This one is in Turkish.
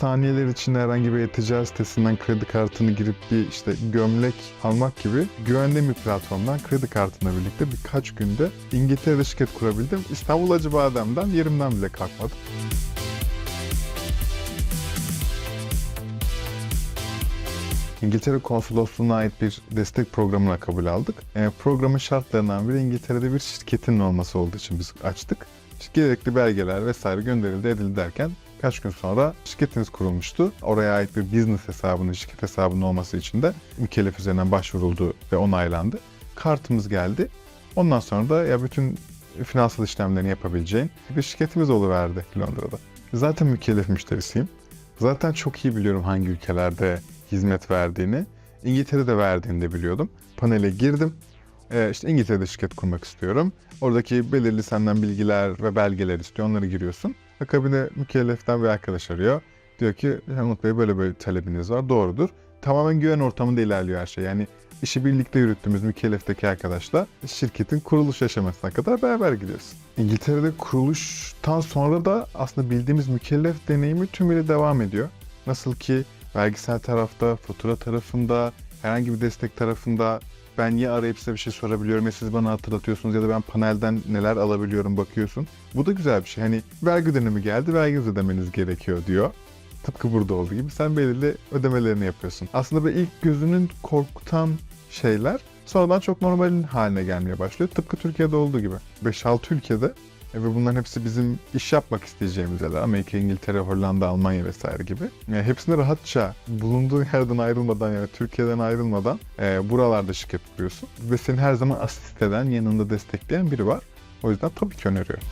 Saniyeler içinde herhangi bir e-ticaret sitesinden kredi kartını girip bir işte gömlek almak gibi güvenli bir platformdan kredi kartına birlikte birkaç günde İngiltere'de şirket kurabildim. İstanbul Acıbadem'den yerimden bile kalkmadım. İngiltere Konsolosluğu'na ait bir destek programına kabul aldık. E, programın şartlarından biri İngiltere'de bir şirketin olması olduğu için biz açtık. Gerekli belgeler vesaire gönderildi edildi derken kaç gün sonra şirketimiz kurulmuştu. Oraya ait bir business hesabının, şirket hesabının olması için de mükellef üzerinden başvuruldu ve onaylandı. Kartımız geldi. Ondan sonra da ya bütün finansal işlemlerini yapabileceğin bir şirketimiz oluverdi Londra'da. Zaten mükellef müşterisiyim. Zaten çok iyi biliyorum hangi ülkelerde hizmet verdiğini. İngiltere'de verdiğini de biliyordum. Panele girdim. Ee, işte İngiltere'de şirket kurmak istiyorum. Oradaki belirli senden bilgiler ve belgeler istiyor. Onları giriyorsun. Akabinde mükelleften bir arkadaş arıyor. Diyor ki Umut Bey böyle böyle talebiniz var. Doğrudur. Tamamen güven ortamında ilerliyor her şey. Yani işi birlikte yürüttüğümüz mükellefteki arkadaşla şirketin kuruluş aşamasına kadar beraber gidiyorsun. İngiltere'de kuruluştan sonra da aslında bildiğimiz mükellef deneyimi tümüyle devam ediyor. Nasıl ki vergisel tarafta, fatura tarafında, herhangi bir destek tarafında ben ya arayıp size bir şey sorabiliyorum ya siz bana hatırlatıyorsunuz ya da ben panelden neler alabiliyorum bakıyorsun. Bu da güzel bir şey. Hani vergi dönemi geldi, vergi ödemeniz gerekiyor diyor. Tıpkı burada olduğu gibi sen belirli ödemelerini yapıyorsun. Aslında böyle ilk gözünün korkutan şeyler sonradan çok normalin haline gelmeye başlıyor. Tıpkı Türkiye'de olduğu gibi. 5-6 ülkede ve bunların hepsi bizim iş yapmak isteyeceğimiz yerler. Amerika, İngiltere, Hollanda, Almanya vesaire gibi. Yani hepsinde rahatça bulunduğun yerden ayrılmadan yani Türkiye'den ayrılmadan e, buralarda şirket kuruyorsun. Ve seni her zaman asist eden, yanında destekleyen biri var. O yüzden tabii ki öneriyorum.